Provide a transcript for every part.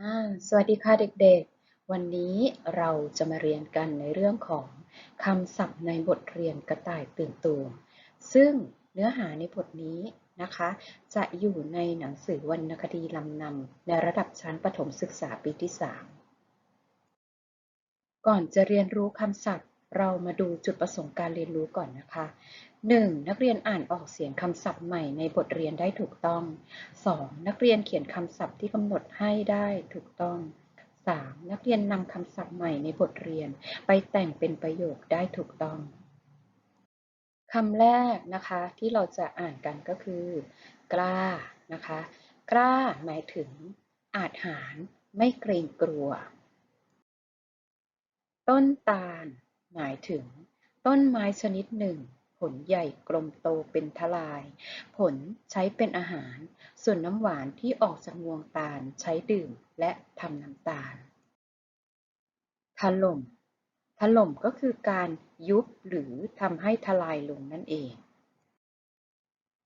อ่าสวัสดีค่ะเด็กๆ วันนี้เราจะมาเรียนกันในเรื่องของคำศัพท์ในบทเรียนกระต่ายตื่นตัวซึ่งเนื้อหาในบทนี้นะคะ จะอยู่ในหนังสือวรรณคดีลำนำในระดับชั้นประถมศึกษาปีที่ 3 ก่อนจะเรียนรู้คำศัพท์ เรามาดูจุดประสงค์การเรียนรู้ก่อนนะคะ 1. นักเรียนอ่านออกเสียงคำศัพท์ใหม่ในบทเรียนได้ถูกต้อง 2. นักเรียนเขียนคำศัพท์ที่กำหนดให้ได้ถูกต้อง 3. นักเรียนนำคำศัพท์ใหม่ในบทเรียน ไปแต่งเป็นประโยคได้ถูกต้องคำแรกนะคะที่เราจะอ่านกันก็คือกล้านะคะ กล้าหมายถึงอาจหารไม่เกรงกลัว ต้นตาล หมายถึง ต้นไม้ชนิดหนึ่ง ผลใหญ่กลมโตเป็นทลาย ผลใช้เป็นอาหาร ส่วนน้ำหวานที่ออกจากงวงตาลใช้ดื่มและทำน้ำตาล ถล่ม ถล่มก็คือการยุบหรือทำให้ทลายลงนั่นเอง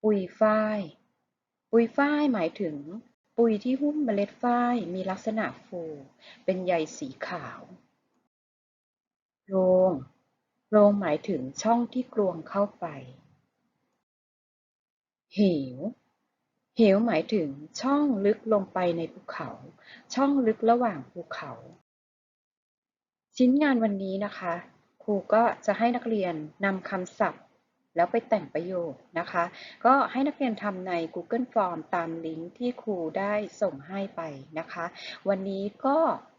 ปุยฝ้าย ปุยฝ้ายหมายถึง ปุยที่หุ้มเมล็ดฝ้ายมีลักษณะฟู เป็นใยสีขาว โรงโรงหมายถึงช่องที่กลวงเข้าไป เหว เหวหมายถึงช่องลึกลงไปในภูเขา ช่องลึกระหว่างภูเขา ชิ้นงานวันนี้นะคะ ครูก็จะให้นักเรียนนำคำศัพท์ แล้วไปแต่งประโยคนะคะ ก็ให้นักเรียนทำใน Google Form ตามลิงก์ที่ครูได้ส่งให้ไปนะคะ วันนี้ก็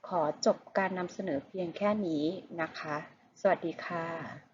ขอจบการนำเสนอเพียงแค่นี้นะคะ สวัสดีค่ะ